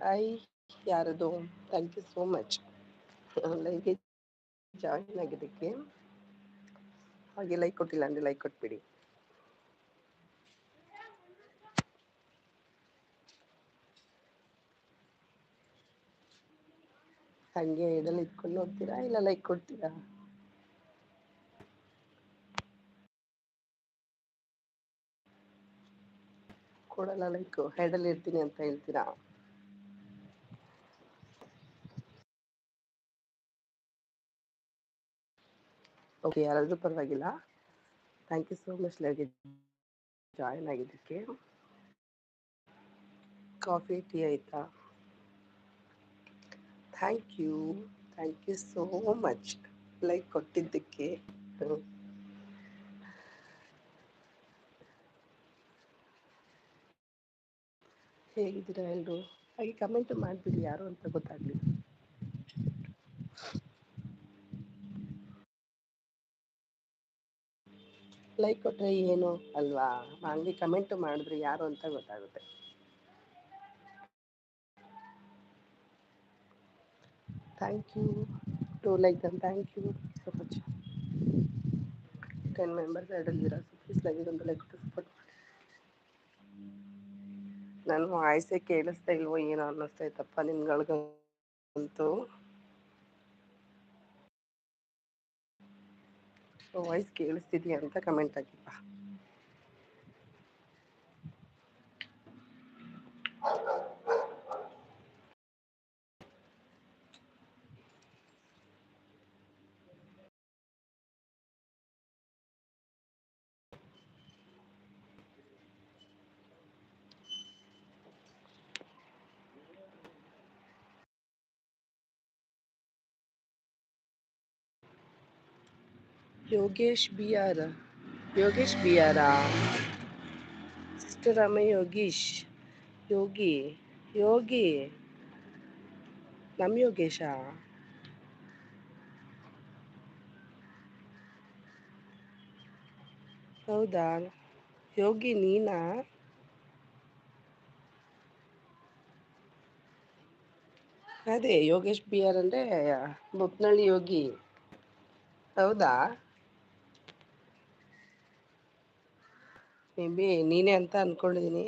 Hi ಯಾರದು thank you so much ಲೈವ್ಗೆ join ಆಗಿದ್ದಕ್ಕೆ. ಹಾಗೆ ಲೈಕ್ ಕೊಟ್ಟಿಲ್ಲ ಅಂದರೆ ಲೈಕ್ ಕೊಟ್ಬಿಡಿ. ಹಂಗೆ ಎಡಲ್ಲಿ ಇಟ್ಕೊಂಡು ಹೋಗ್ತೀರಾ ಇಲ್ಲ ಲೈಕ್ ಕೊಡ್ತೀರಾ? ಕೊಡಲ್ಲ ಲೈಕ್ ಹೆಡಲ್ಲಿ ಇರ್ತೀನಿ ಅಂತ ಹೇಳ್ತೀರಾ? ಓಕೆ ಯಾರಾದರೂ ಪರವಾಗಿಲ್ಲ. ಥ್ಯಾಂಕ್ ಯು ಸೋ ಮಚ್ ಲೈವ್ಗೆ ಜಾಯಿನ್ ಆಗಿದ್ದಕ್ಕೆ. ಕಾಫಿ ಟೀ ಆಯಿತಾ? Thank you thank you so much like ಕೊಟ್ಟಿದ್ದಕ್ಕೆ. ಹೇಗಿದ್ದೀರಾ ಎಲ್ಲರೂ ಹಾಗೆ ಕಮೆಂಟ್ ಮಾಡಿಬಿಡಿ ಯಾರು ಅಂತ ಗೊತ್ತಾಗಲಿ ಲೈಕ್ ಕೊಟ್ಟರೆ ಏನು? ಅಲ್ವಾ? ಹಂಗೆ ಕಮೆಂಟ್ ಮಾಡಿದ್ರೆ ಯಾರು ಅಂತ ಗೊತ್ತಾಗುತ್ತೆ. Thank you to like them thank you so much ten members ಎರಡಲ್ಲಿರೋ please like ಒಂದು ಲೈಕ್ ಸಪೋರ್ಟ್ ಮಾಡಿ ನನ್ನ ವಾಯ್ಸೇ ಕೇಳಿಸ್ತಾ ಇಲ್ವೋ ಏನೋ ಅನ್ನಿಸ್ತಾ ಇತ್ತಪ್ಪ ನಿಮ್ಗಳಿಗಂತೂ. ವಾಯ್ಸ್ ಕೇಳಿಸ್ತಿದ್ಯಾ ಅಂತ comment ಹಾಕಿಪ್ಪ Yogesh B R. Yogesh B ಆರಾ. ಸಿಸ್ಟರ್ ರಾಮ ಯೋಗೀಶ್. ಯೋಗಿ. ಯೋಗಿ. ನಮ್ಮ ಯೋಗೇಶ. ಹೌದಾ? ಯೋಗಿ ನೀನಾ? ಅದೇ ಯೋಗೇಶ್ ಬಿ ಆರ್ ಅಂದರೆ ಬುಪ್ನಳ್ಳಿ ಯೋಗಿ. ಹೌದಾ? ಮೇ ಬಿ ನೀನೇ ಅಂತ ಅನ್ಕೊಂಡಿದ್ದೀನಿ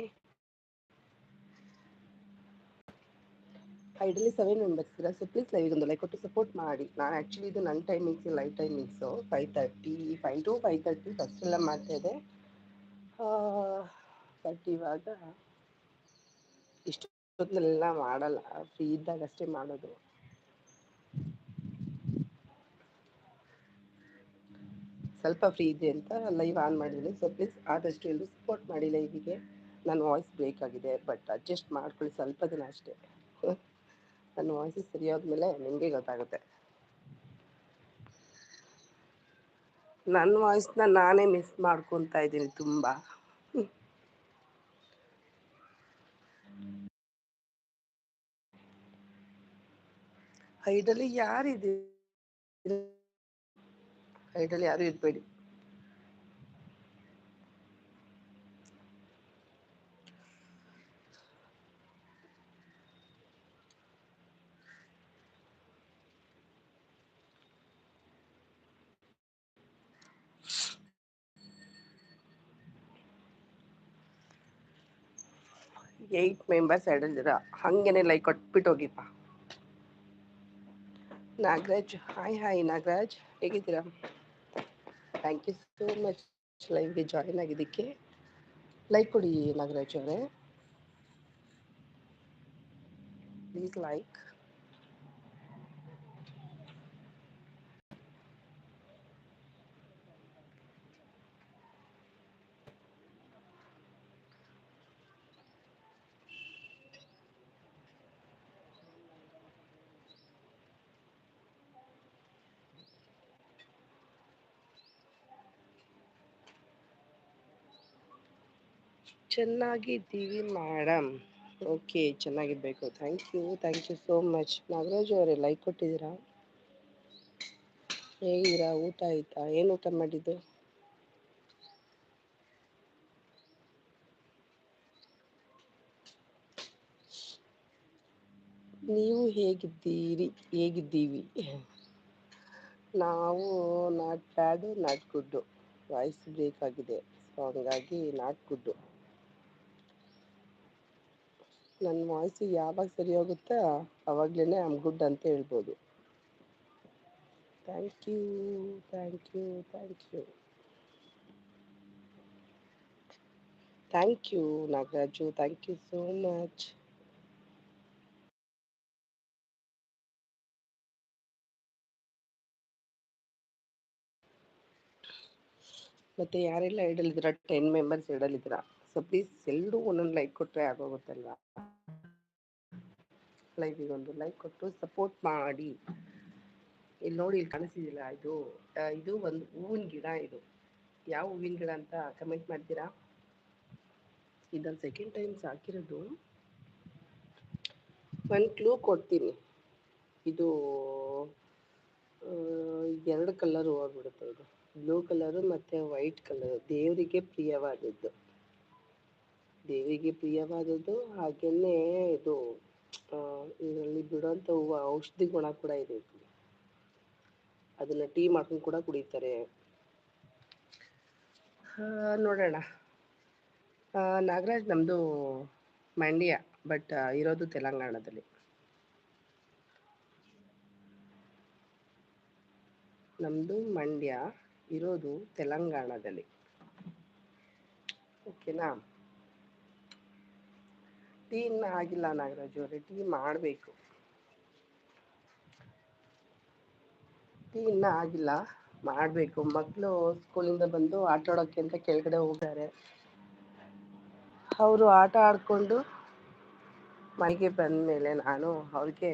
ಐಡಲಿ ಸೆವೆನ್ ಮೆಂಬರ್ಸ್ ಇರ ಸೊ ಪ್ಲೀಸ್ ಲೈವ್ ಒಂದು ಲೈಕ್ ಕೊಟ್ಟು ಸಪೋರ್ಟ್ ಮಾಡಿ. ನಾನು ಆ್ಯಕ್ಚುಲಿ ಇದು ನನ್ನ timings live timings five thirty five to five thirty first ಎಲ್ಲ ಮಾಡ್ತಾಯಿದ್ದೆ ಬಟ್ ಇವಾಗ ಇಷ್ಟೊತ್ತನೆಲ್ಲ ಮಾಡಲ್ಲ. ಫ್ರೀ ಇದ್ದಾಗ ಅಷ್ಟೇ ಮಾಡೋದು. ಸ್ವಲ್ಪ ಫ್ರೀ ಇದೆ ಅಂತ ಲೈವ್ ಆನ್ ಮಾಡಿದ್ದೀನಿ. ಸೊ ಪ್ಲೀಸ್ ಆದಷ್ಟು ಎಲ್ಲರೂ ಸಪೋರ್ಟ್ ಮಾಡಿ ಲೈವಿಗೆ ನನ್ನ ವಾಯ್ಸ್ ಬ್ರೇಕ್ ಆಗಿದೆ ಬಟ್ ಅಡ್ಜಸ್ಟ್ ಮಾಡ್ಕೊಳ್ಳಿ ಸ್ವಲ್ಪ ದಿನ ಅಷ್ಟೇ. ನನ್ನ ವಾಯ್ಸ್ ಸರಿ ಆದಮೇಲೆ ನಿಮಗೆ ಗೊತ್ತಾಗುತ್ತೆ. ನನ್ನ ವಾಯ್ಸ್ನ ನಾನೇ ಮಿಸ್ ಮಾಡ್ಕೊತಾ ಇದ್ದೀನಿ ತುಂಬ. ಇದರಲ್ಲಿ ಯಾರಿದೆ ಐಡಲ್ಲಿ ಯಾರು ಇರಬೇಡಿ ಏಯ್ಟ್ ಮೆಂಬರ್ಸ್ ಎರಡಲ್ಲಿರ ಹಾಗೇನೆ ಲೈಕ್ ಕೊಟ್ಬಿಟ್ಟು ಹೋಗಿಪ್ಪ ನಾಗರಾಜ್ ಹಾಯ್ ಹಾಯ್ ನಾಗರಾಜ್ ಹೇಗಿದ್ದೀರಾ ಥ್ಯಾಂಕ್ ಯು ಸೋ ಮಚ್ ಲೈವ್ಗೆ ಜಾಯಿನ್ ಆಗಿದ್ದಕ್ಕೆ. ಲೈಕ್ ಕೊಡಿ ನಾಗರಾಜ್ ಅವರೇ. Please like. ಚೆನ್ನಾಗಿದ್ದೀವಿ ಮೇಡಮ್ ಓಕೆ ಚೆನ್ನಾಗಿರ್ಬೇಕು. Thank you thank you so much Nagaraj ಅವರೇ ಲೈಕ್ ಕೊಟ್ಟಿದ್ದೀರಾ? ಹೇಗಿದ್ದೀರಾ? ಊಟ ಆಯ್ತಾ? ಏನು ಊಟ ಮಾಡಿದ್ದು? ನೀವು ಹೇಗಿದ್ದೀರಿ? ಹೇಗಿದ್ದೀವಿ? ನಾವು not bad, not good voice break ಆಗಿದೆ. ಸೊ ಹಂಗಾಗಿ ನಾಟ್ ಗುಡ್ಡು ನನ್ನ ವಾಯ್ಸು ಯಾವಾಗ ಸರಿ ಹೋಗುತ್ತಾ ಅವಾಗಲೇ ಆಮ್ ಗುಡ್ ಅಂತ ಹೇಳ್ಬೋದು. Thank you thank you thank you thank you Nagaraju thank you so much ಮತ್ತೆ ಯಾರೆಲ್ಲ ಇಡಲಿದ್ದೀರಾ ಟೆನ್ ಮೆಂಬರ್ಸ್ ಇಡಲಿದ್ದೀರಾ ಸೊ ಪ್ಲೀಸ್ ಎಲ್ಲರೂ ಒಂದೊಂದು ಲೈಕ್ ಕೊಟ್ಟರೆ ಆಗೋಗುತ್ತಲ್ವಾ? ಲೈವಿಗೆ ಒಂದು ಲೈಕ್ ಕೊಟ್ಟು ಸಪೋರ್ಟ್ ಮಾಡಿ. ಇಲ್ಲಿ ನೋಡಿ, ಇಲ್ಲಿ ಕಾಣಿಸಿದಿಲ್ಲ ಇದು? ಇದು ಒಂದು ಹೂವಿನ ಗಿಡ ಇದು. ಯಾವ ಹೂವಿನ ಗಿಡ ಅಂತ ಕಮೆಂಟ್ ಮಾಡ್ತೀರಾ? ಇದನ್ನು ಸೆಕೆಂಡ್ ಟೈಮ್ ಹಾಕಿರೋದು ಒಂದು ಕ್ಲೂ ಕೊಡ್ತೀನಿ. ಇದು ಎರಡು ಕಲರ್ ಹೋಗ್ಬಿಡುತ್ತೆ ಇದು ಬ್ಲೂ ಕಲರು ಮತ್ತು ವೈಟ್ ಕಲರ್ ದೇವರಿಗೆ ಪ್ರಿಯವಾದದ್ದು ದೇವಿಗೆ ಪ್ರಿಯವಾದದ್ದು ಹಾಗೆಯೇ ಇದು ಇದರಲ್ಲಿ ಬಿಡುವಂಥ ಹೂವು, ಔಷಧಿ ಗುಣ ಕೂಡ ಇದೆ ಅದನ್ನ ಟೀ ಮಾಡ್ಕೊಂಡು ಕೂಡ ಕುಡಿತಾರೆ. ನೋಡೋಣ. ನಾಗರಾಜ್ ನಮ್ದು ಮಂಡ್ಯ, ಬಟ್ ಇರೋದು ತೆಲಂಗಾಣದಲ್ಲಿ. ನಮ್ಮದು ಮಂಡ್ಯ, ಇರೋದು ತೆಲಂಗಾಣದಲ್ಲಿ. ಓಕೆನಾ? ಟೀ ಇನ್ನ ಆಗಿಲ್ಲ ನಾಗರಾಜು ಅವರೇ, ಟೀ ಮಾಡಬೇಕು. ಟೀ ಇನ್ನೂ ಆಗಿಲ್ಲ, ಮಾಡಬೇಕು. ಮಕ್ಕಳು ಸ್ಕೂಲಿಂದ ಬಂದು ಆಟ ಆಡೋಕ್ಕೆ ಅಂತ ಕೆಳಗಡೆ ಹೋಗ್ತಾರೆ. ಅವರು ಆಟ ಆಡಿಕೊಂಡು ಮನೆಗೆ ಬಂದ ಮೇಲೆ ನಾನು ಅವ್ರಿಗೆ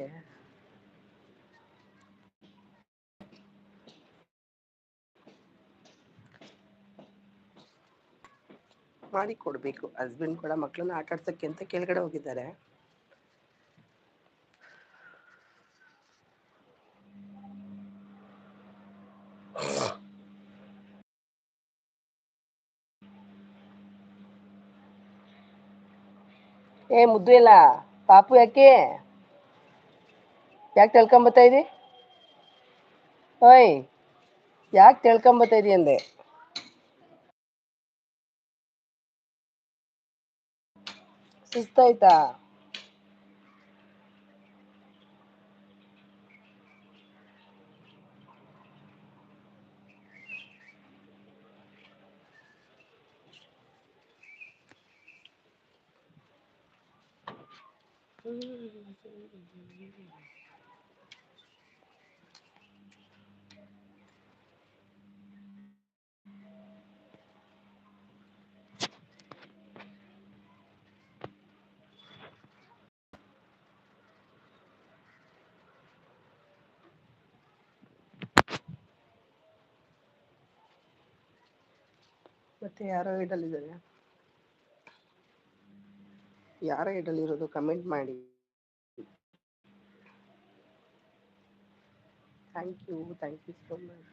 ಮಾಡಿ ಕೊಡಬೇಕು. ಹಸ್ಬೆಂಡ್ ಕೂಡ ಮಕ್ಕಳನ್ನ ಆಟ ಆಡ್ಸೋಕ್ಕೆ ಅಂತ ಕೆಳಗಡೆ ಹೋಗಿದ್ದಾರೆ. ಏ ಮುದ್ದು ಇಲ್ಲ ಪಾಪು ಯಾಕೆ? ಯಾಕೆ ತಿಳ್ಕೊಂಬತ್ತಾ ಇದಿ? ಓಯ್, ಯಾಕೆ ತಿಳ್ಕೊಂಬತ್ತಾ ಇದಿ ಅಂದೆ? ಸುಸ್ತಾಯ್ತಾ ಮತ್ತೆ ಯಾರೋ ಇಡಲಿದ್ದಾರೆ ಯಾರೋ ಇಡಲಿರೋದು ಕಮೆಂಟ್ ಮಾಡಿ. Thank you thank you so much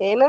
ಏನು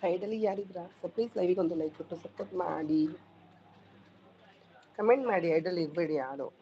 ಸೈಡಲ್ಲಿ ಯಾರಿದ್ರ? ಸರ್ಪ್ರೈಸ್ ಲೈವಿಗೆ ಒಂದು ಲೈಕ್ ಕೊಟ್ಟು ಸಪೋರ್ಟ್ ಮಾಡಿ. ಕಮೆಂಟ್ ಮಾಡಿ ಐಡಲ್ ಇರಬೇಡಿ ಯಾರು.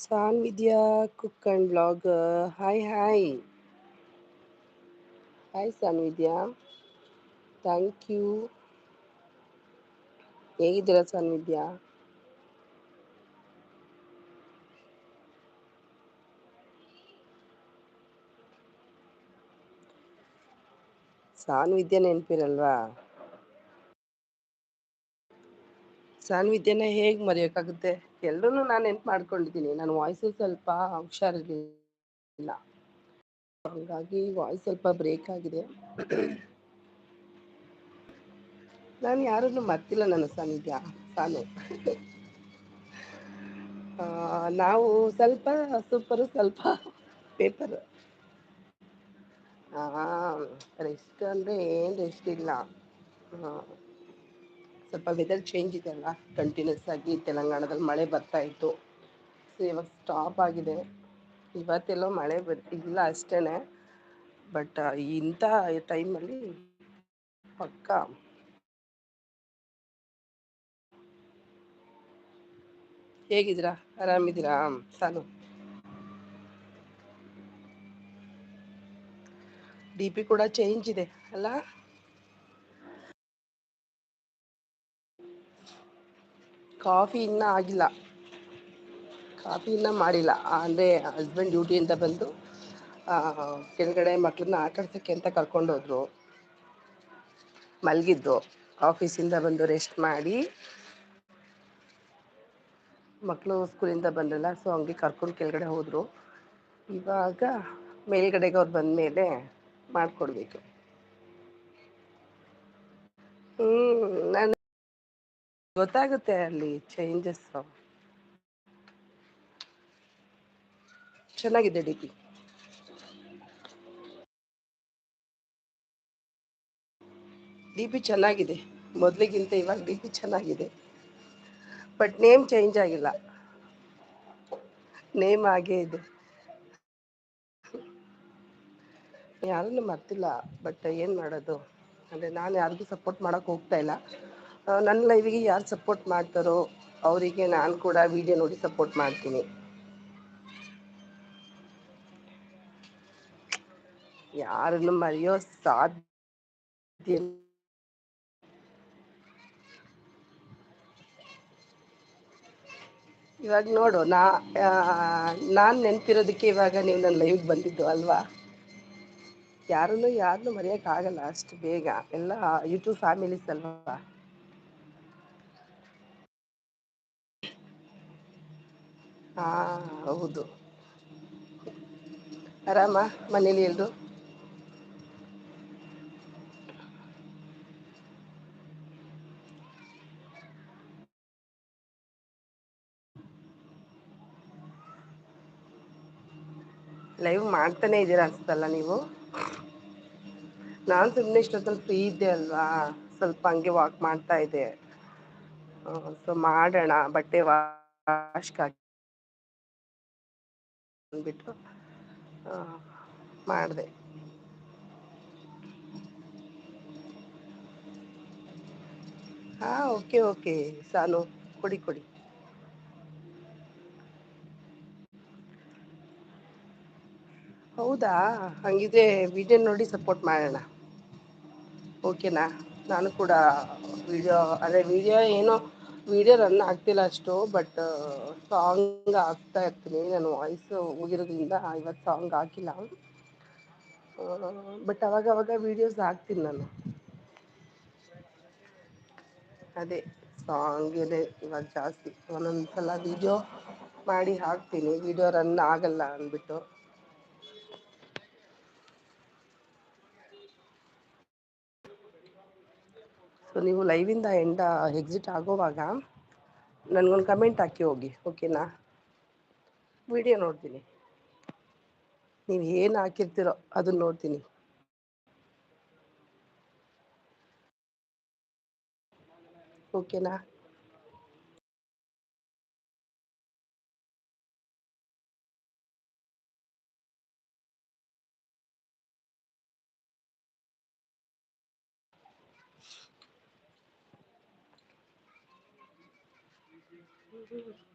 Sanvidya cook and blogger hi hi hi Sanvidya thank you ಹೇಗಿದ್ದೀರಾ ಸಾನ್ವಿದ್ಯಾ ಸಾನ್ವಿದ್ಯಾ ನೆನಪಿರಲ್ವಾ ಸಾನ್ವಿದ್ಯನ ಹೇಗೆ ಮರೆಯೋಕ್ಕಾಗುತ್ತೆ ಎಲ್ಲರೂ ನಾನು ನೆನ್ಪು ಮಾಡ್ಕೊಂಡಿದ್ದೀನಿ. ನನ್ನ ವಾಯ್ಸು ಸ್ವಲ್ಪ ಹುಷಾರಿರಲಿಲ್ಲ. ಹಂಗಾಗಿ ವಾಯ್ಸ್ ಸ್ವಲ್ಪ ಬ್ರೇಕ್ ಆಗಿದೆ. ನಾನು ಯಾರನ್ನು ಮರ್ತಿಲ್ಲ ನನ್ನ ಸಾನ್ನಿಧ್ಯ ಸಾನು. ಆ, ನಾವು ಸ್ವಲ್ಪ ಸೂಪರು ಸ್ವಲ್ಪ ಪೇಪರ್ ರೆಸ್ಟ್ ಅಂದರೆ ಏನು ರೆಸ್ಟ್ ಇಲ್ಲ. ಸ್ವಲ್ಪ ವೆದರ್ ಚೇಂಜ್ ಇದೆ ಅಲ್ಲ ಕಂಟಿನ್ಯೂಸ್ ಆಗಿ ತೆಲಂಗಾಣದಲ್ಲಿ ಮಳೆ ಬರ್ತಾ ಇತ್ತು. ಸೊ ಇವಾಗ ಸ್ಟಾಪ್ ಆಗಿದೆ. ಇವತ್ತೆಲ್ಲೋ ಮಳೆ ಬರ್ ಇಲ್ಲ ಅಷ್ಟೇ ಬಟ್ ಇಂಥ ಟೈಮಲ್ಲಿ ಪಕ್ಕ ಹೇಗಿದ್ದೀರಾ? ಆರಾಮಿದ್ದೀರಾ? ಸಾನು ಡಿ ಪಿ ಕೂಡ ಚೇಂಜ್ ಇದೆ, ಅಲ್ಲ? ಕಾಫಿ ಇನ್ನೂ ಆಗಿಲ್ಲ. ಕಾಫಿ ಇನ್ನೂ ಮಾಡಿಲ್ಲ. ಅಂದರೆ ಹಸ್ಬೆಂಡ್ ಡ್ಯೂಟಿಯಿಂದ ಬಂದು ಕೆಳಗಡೆ ಮಕ್ಕಳನ್ನ ಆಟ ಅಂತ ಅಂತ ಕರ್ಕೊಂಡೋದ್ರು. ಮಲಗಿದ್ದು. ಆಫೀಸಿಂದ ಬಂದು ರೆಸ್ಟ್ ಮಾಡಿ, ಮಕ್ಕಳು ಸ್ಕೂಲಿಂದ ಬಂದ್ರಲ್ಲ ಸೊ ಹಂಗೆ ಕರ್ಕೊಂಡು ಕೆಳಗಡೆ ಹೋದ್ರು. ಇವಾಗ ಮೇಲ್ಗಡೆಗೆ ಅವ್ರು ಬಂದ ಮೇಲೆ ಮಾಡಿಕೊಡ್ಬೇಕು. ಹ್ಞೂ ನಾನು ಗೊತ್ತಾಗುತ್ತೆ ಅಲ್ಲಿ ಚೇಂಜಸ್ ಚೆನ್ನಾಗಿದೆ ಡಿಪಿ ಡಿಪಿ ಚೆನ್ನಾಗಿದೆ. ಮೊದಲಿಗಿಂತ ಇವಾಗ ಡಿಪಿ ಚೆನ್ನಾಗಿದೆ. ಬಟ್ ನೇಮ್ ಚೇಂಜ್ ಆಗಿಲ್ಲ. ನೇಮ್ ಹಾಗೇ ಇದೆ. ಯಾರನ್ನು ಮರ್ತಿಲ್ಲ ಬಟ್ ಏನು ಮಾಡೋದು? ಅಂದ್ರೆ ನಾನು ಯಾರಿಗೂ ಸಪೋರ್ಟ್ ಮಾಡೋಕ್ಕೆ ಹೋಗ್ತಾ ಇಲ್ಲ. ನನ್ನ ಲೈವಿಗೆ ಯಾರು ಸಪೋರ್ಟ್ ಮಾಡ್ತಾರೋ ಅವರಿಗೆ ನಾನು ಕೂಡ ವಿಡಿಯೋ ನೋಡಿ ಸಪೋರ್ಟ್ ಮಾಡ್ತೀನಿ. ಯಾರನ್ನು ಮರೆಯೋ ಸಾಧ್ಯ. ಇವಾಗ ನೋಡು, ನಾ ನಾನು ನೆನಪಿರೋದಕ್ಕೆ ಇವಾಗ ನೀವು ನನ್ನ ಲೈವ್ಗೆ ಬಂದಿದ್ದು ಅಲ್ವಾ? ಯಾರನ್ನು ಯಾರನ್ನು ಮರೆಯೋಕ್ಕಾಗಲ್ಲ ಅಷ್ಟು ಬೇಗ. ಎಲ್ಲ ಯೂಟ್ಯೂಬ್ ಫ್ಯಾಮಿಲೀಸ್ ಅಲ್ವಾ? ಹಾಂ ಹೌದು. ಆರಾಮ, ಮನೇಲಿ ಎಲ್ರು? ಲೈವ್ ಮಾಡ್ತಾನೆ ಇದ್ದೀರಾ ಅನ್ಸುತ್ತಲ್ಲ ನೀವು? ನಾನು ಸುಮ್ಮನೆ ಇಷ್ಟೊತ್ತಲ್ಲಿ ಫ್ರೀ ಇದ್ದೆ ಅಲ್ವಾ? ಸ್ವಲ್ಪ ಹಂಗೆ ವಾಕ್ ಮಾಡ್ತಾ ಇದ್ದೆ. ಸೊ ಮಾಡೋಣ, ಬಟ್ಟೆ ವಾಶ್ಗೆ ಅಂದ್ಬಿಟ್ಟು ಮಾಡಿದೆ. ಹಾ ಓಕೆ ಓಕೆ, ಸಾನು, ಕೊಡಿ ಕೊಡಿ. ಹೌದಾ? ಹಂಗಿದ್ರೆ ವಿಡಿಯೋ ನೋಡಿ ಸಪೋರ್ಟ್ ಮಾಡೋಣ. ಓಕೆನಾ? ನಾನು ಕೂಡ ವಿಡಿಯೋ, ಅದೇ ವಿಡಿಯೋ ಏನೋ ವಿಡಿಯೋ ರನ್ ಆಗ್ತಿಲ್ಲ ಅಷ್ಟು ಬಟ್ ಸಾಂಗ್ ಆಗ್ತಾ ಇರ್ತೀನಿ. ನಾನು ವಾಯ್ಸ್ ಹೋಗಿರೋದ್ರಿಂದ ಇವತ್ತು ಸಾಂಗ್ ಹಾಕಿಲ್ಲ. ಬಟ್ ಅವಾಗ ಅವಾಗ ವಿಡಿಯೋಸ್ ಹಾಕ್ತೀನಿ ನಾನು. ಅದೇ ಸಾಂಗ್ ಇದೆ ಇವಾಗ ಜಾಸ್ತಿ. ಒಂದೊಂದು ಸಲ ವಿಡಿಯೋ ಮಾಡಿ ಹಾಕ್ತೀನಿ. ವಿಡಿಯೋ ರನ್ ಆಗಲ್ಲ ಅಂದ್ಬಿಟ್ಟು. ಸೊ ನೀವು ಲೈವಿಂದ ಎಂಡ ಎಕ್ಸಿಟ್ ಆಗೋವಾಗ ನನಗೊಂದು ಕಮೆಂಟ್ ಹಾಕಿ ಹೋಗಿ ಓಕೆನಾ ವಿಡಿಯೋ ನೋಡ್ತೀನಿ. ನೀವು ಏನು ಹಾಕಿರ್ತೀರೋ ಅದನ್ನ ನೋಡ್ತೀನಿ. ಓಕೆನಾ Bonjour.